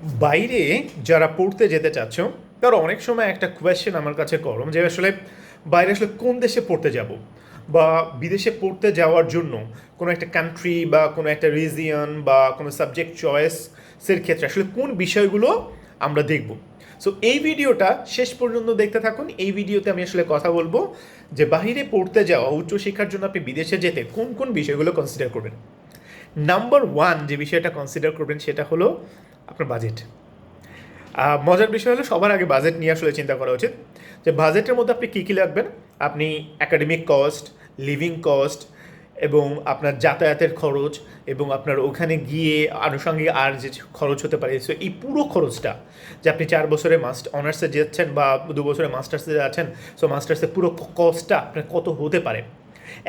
বাইরে যারা পড়তে যেতে চাচ্ছ, তারা অনেক সময় একটা কোয়েশ্চেন আমার কাছে করো যে আসলে বাইরে আসলে কোন দেশে পড়তে যাব? বা বিদেশে পড়তে যাওয়ার জন্য কোনো একটা কান্ট্রি বা কোনো একটা রিজিয়ন বা কোনো সাবজেক্ট চয়েসের ক্ষেত্রে আসলে কোন বিষয়গুলো আমরা দেখব? সো এই ভিডিওটা শেষ পর্যন্ত দেখতে থাকুন। এই ভিডিওতে আমি আসলে কথা বলব যে বাইরে পড়তে যাওয়া উচ্চশিক্ষার জন্য আপনি বিদেশে যেতে কোন কোন বিষয়গুলো কনসিডার করবেন? নাম্বার ওয়ান যে বিষয়টা কনসিডার করবেন সেটা হলো আপনার বাজেট মজার বিষয় হলো, সবার আগে বাজেট নিয়ে আসলে চিন্তা করা উচিত যে বাজেটের মধ্যে আপনি কী কী লাগবেন? আপনি একাডেমিক কস্ট লিভিং কস্ট এবং আপনার যাতায়াতের খরচ এবং আপনার ওখানে গিয়ে আনুষঙ্গিক আর যে খরচ হতে পারে সো এই পুরো খরচটা যে আপনি চার বছরে মাস্ট অনার্সে যাচ্ছেন বা দু বছরে মাস্টার্সে যাচ্ছেন সো মাস্টার্সের পুরো কস্টটা আপনার কত হতে পারে?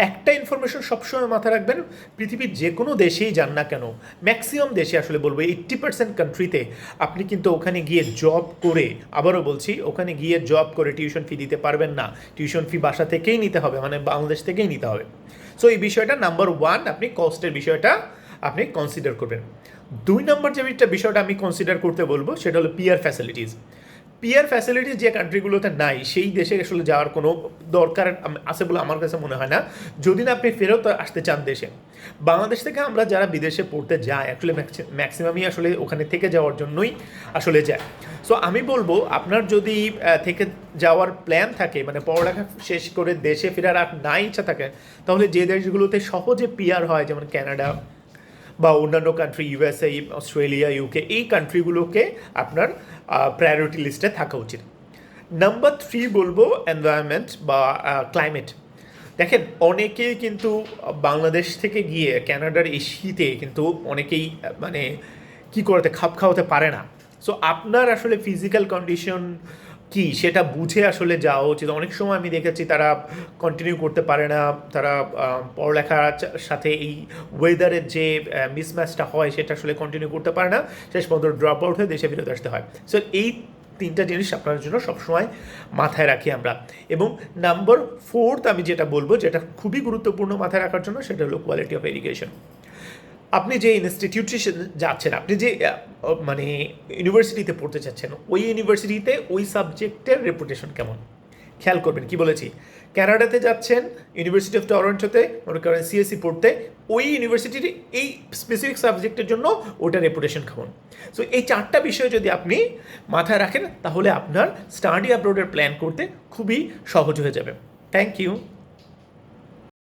একটা ইনফরমেশন সবসময় মাথায় রাখবেন, পৃথিবীর যে কোনো দেশেই যান না কেন ম্যাক্সিমাম দেশে আসলে বলব এইট্টি পার্সেন্ট কান্ট্রিতে আপনি কিন্তু ওখানে গিয়ে জব করে, আবারও বলছি, ওখানে গিয়ে জব করে টিউশন ফি দিতে পারবেন না। টিউশন ফি বাসা থেকেই নিতে হবে মানে বাংলাদেশ থেকেই নিতে হবে। সো এই বিষয়টা নাম্বার ওয়ান আপনি কস্টের বিষয়টা আপনি কনসিডার করবেন। দুই নম্বর যে বিষয়টা আমি কনসিডার করতে বলব, সেটা হলো পিয়ার ফ্যাসিলিটিস পিয়ার ফ্যাসিলিটিস যে কান্ট্রিগুলোতে নাই, সেই দেশে আসলে যাওয়ার কোনো দরকার আছে বলে আমার কাছে মনে হয় না। যদি না আপনি ফেরত আসতে চান দেশে, বাংলাদেশ থেকে আমরা যারা বিদেশে পড়তে যাই অ্যাকচুয়ালি ম্যাক্সিমামই আসলে ওখানে থেকে যাওয়ার জন্যই আসলে যায় সো আমি বলব, আপনার যদি থেকে যাওয়ার প্ল্যান থাকে মানে পড়ালেখা শেষ করে দেশে ফেরার আর না ইচ্ছা থাকে, তাহলে যে দেশগুলোতে সহজে পিয়ার হয়, যেমন কানাডা বা অন্যান্য কান্ট্রি ইউএসএ অস্ট্রেলিয়া ইউকে এই কান্ট্রিগুলোকে আপনার প্রায়োরিটি লিস্টে থাকা উচিত। নাম্বার থ্রি বলব এনভায়রনমেন্ট বা ক্লাইমেট দেখেন, অনেকেই কিন্তু বাংলাদেশ থেকে গিয়ে ক্যানাডার এই শীতে কিন্তু অনেকেই মানে কি করতে, খাপ খাওয়াতে পারে না। সো আপনার আসলে ফিজিক্যাল কন্ডিশন কি সেটা বুঝে আসলে যাওয়া উচিত। অনেক সময় আমি দেখেছি তারা কন্টিনিউ করতে পারে না, তারা পড়ালেখার সাথে এই ওয়েদারের যে মিসম্যাচটা হয় সেটা আসলে কন্টিনিউ করতে পারে না। শেষ পর্যন্ত ড্রপ আউট হয়ে দেশে ফেরত আসতে হয়। সো এই তিনটা জিনিস আপনার জন্য সবসময় মাথায় রাখি আমরা। এবং নাম্বার ফোর্থ আমি যেটা বলব, যেটা খুবই গুরুত্বপূর্ণ মাথায় রাখার জন্য, সেটা হলো কোয়ালিটি অফ এডুকেশন আপনি যে ইনস্টিটিউটে যাচ্ছেন, আপনি যে মানে ইউনিভার্সিটিতে পড়তে চাচ্ছেন, ওই ইউনিভার্সিটিতে ওই সাবজেক্টের রেপুটেশন কেমন? খেয়াল করবেন, কি বলেছি? ক্যানাডাতে যাচ্ছেন ইউনিভার্সিটি অফ টরন্টোতে মনে করেন সিএসসি পড়তে, ওই ইউনিভার্সিটির এই স্পেসিফিক সাবজেক্টের জন্য ওটা রেপুটেশন কেমন? সো এই চারটা বিষয় যদি আপনি মাথায় রাখেন, তাহলে আপনার স্টাডি আপলোডের প্ল্যান করতে খুবই সহজ হয়ে যাবে। Thank you